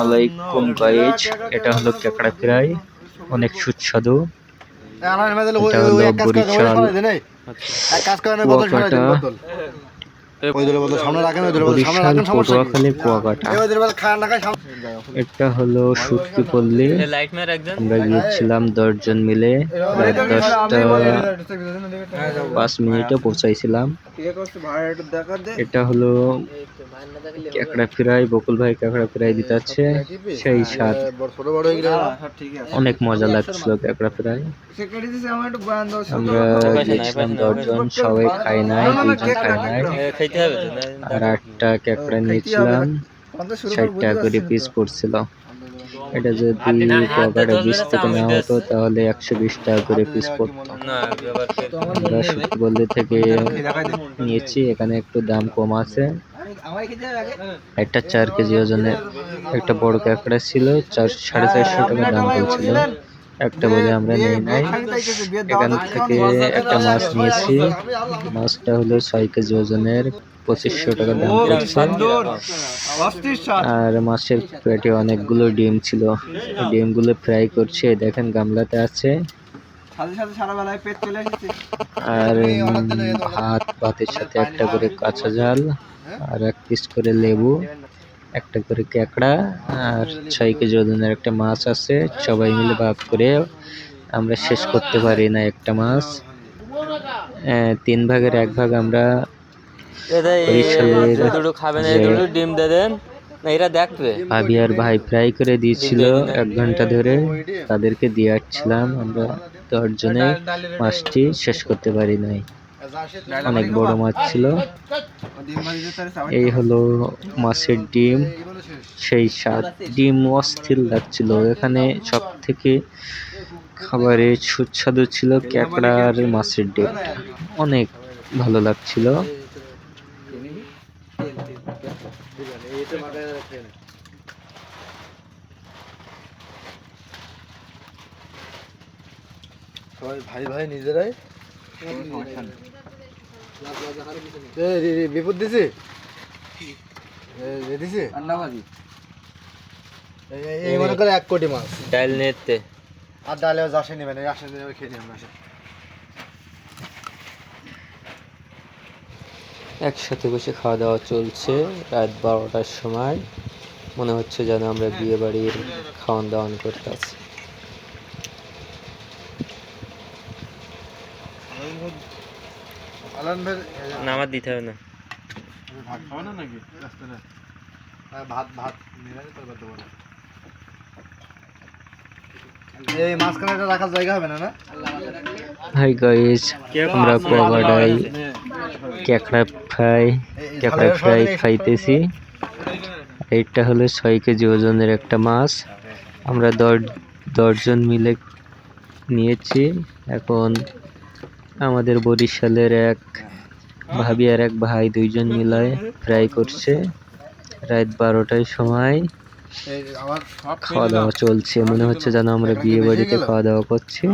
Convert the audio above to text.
আলাইকুম গাইজ এটা হলো কেকড়া ফ্রাই অনেক সুস্বাদু। এটা হলো বরিশাল কুয়াকাটা। এটা হলো সুটকি পল্লী আমরা গিয়েছিলাম দশজন মিলে দশটা পাঁচ মিনিটে পৌঁছাইছিলাম। এটা হলো কাঁকড়া ফ্রাই বকুল ভাই কাঁকড়া ফ্রাই দিতেছে সেই স্বাদ। অনেক মজা লাগছিল কাঁকড়া ফ্রাই। আমরা গিয়েছিলাম দশজন সবাই খাই নাই দুজন খাই নাই। খাইতে হবে তো? আর আটটা কাঁকড়া নিয়েছিলাম। ষাট টাকা করে পিস পড়ছিল। এটা যদি কুয়াকাটা বিশ থেকে নেওয়া হতো তাহলে একশো বিশ টাকা করে পিস পড়তো। আমরা সুতিবল্লি থেকে নিয়েছি এখানে একটু দাম কম আছে। একটা চার কেজি ওজনের একটা বড় কাঁকড়া ছিল চার সাড়ে চারশো টাকা দাম বলছিল। একটা বলে আমরা নিই নাই। এখান থেকে একটা মাছ নিয়েছি। মাছটা হলো ছয় কেজি ওজনের পঁচিশশো টাকা দাম পড়ছে। আর মাছের পেটে অনেকগুলো ডিম ছিল। ডিমগুলো ফ্রাই করছে দেখেন গামলাতে আছে। আর ভাত ভাতের সাথে একটা করে কাঁচা ঝাল আর এক পিস করে লেবু। একটা করে ক্যাকড়া আর ছয় কেজি ওজনের একটা মাছ আছে। সবাই মিলে ভাগ করে আমরা শেষ করতে পারি না একটা মাছ। তিন ভাগের এক ভাগ আমরা ডিম দেন। এরা দেখবে। ভাবি আর ভাই ফ্রাই করে দিয়েছিল এক ঘণ্টা ধরে। তাদেরকে দিয়ে আসছিলাম আমরা দশজনে। মাছটি শেষ করতে পারি নাই। অনেক বড় মাছ ছিল। এই হলো মাছের ডিম। সেই স্বাদ ডিম অস্থির লাগছিল। এখানে সব থেকে খাবারের সুস্বাদু ছিল ক্যাকড়া আর মাছের ডিম। অনেক ভালো লাগছিল। সবাই ভাই ভাই নিজেরাই বিপদ দিছি? দিছি? এই- মনে করে এক কোটি মাছ। ডাইল নেতে আর ডালে যাসে নেবেন এই আসে নেবে খেয়ে আমরা আসে। একসাথে বসে খাওয়া দাওয়া চলছে রাত বারোটার সময়। মনে হচ্ছে যেন আমরা বিয়ে বাড়ির খাওয়ান দাওয়ান করতে আছি আলান ভাই না আমার দিতে হবে না। ভাত খাব না নাকি? হ্যাঁ, ভাত ভাত নিরামিষ তরকারি দেবো না। এই মাঝখানে রাখার জায়গা হবে না না? হাই গাইস আমরা ক্যাকড়া ফ্রাই ক্যাকড়া ফ্রাই খাইতেছি। এইটা হলো ছয় কেজি ওজনের একটা মাছ। আমরা দশ দশজন মিলে নিয়েছি। এখন আমাদের বরিশালের এক ভাবি আর এক ভাই দুইজন মিলায় ফ্রাই করছে। রাত বারোটার সময়। খাওয়া দাওয়া চলছে। মনে হচ্ছে যেন আমরা বিয়ে বাড়িতে খাওয়া দাওয়া করছি।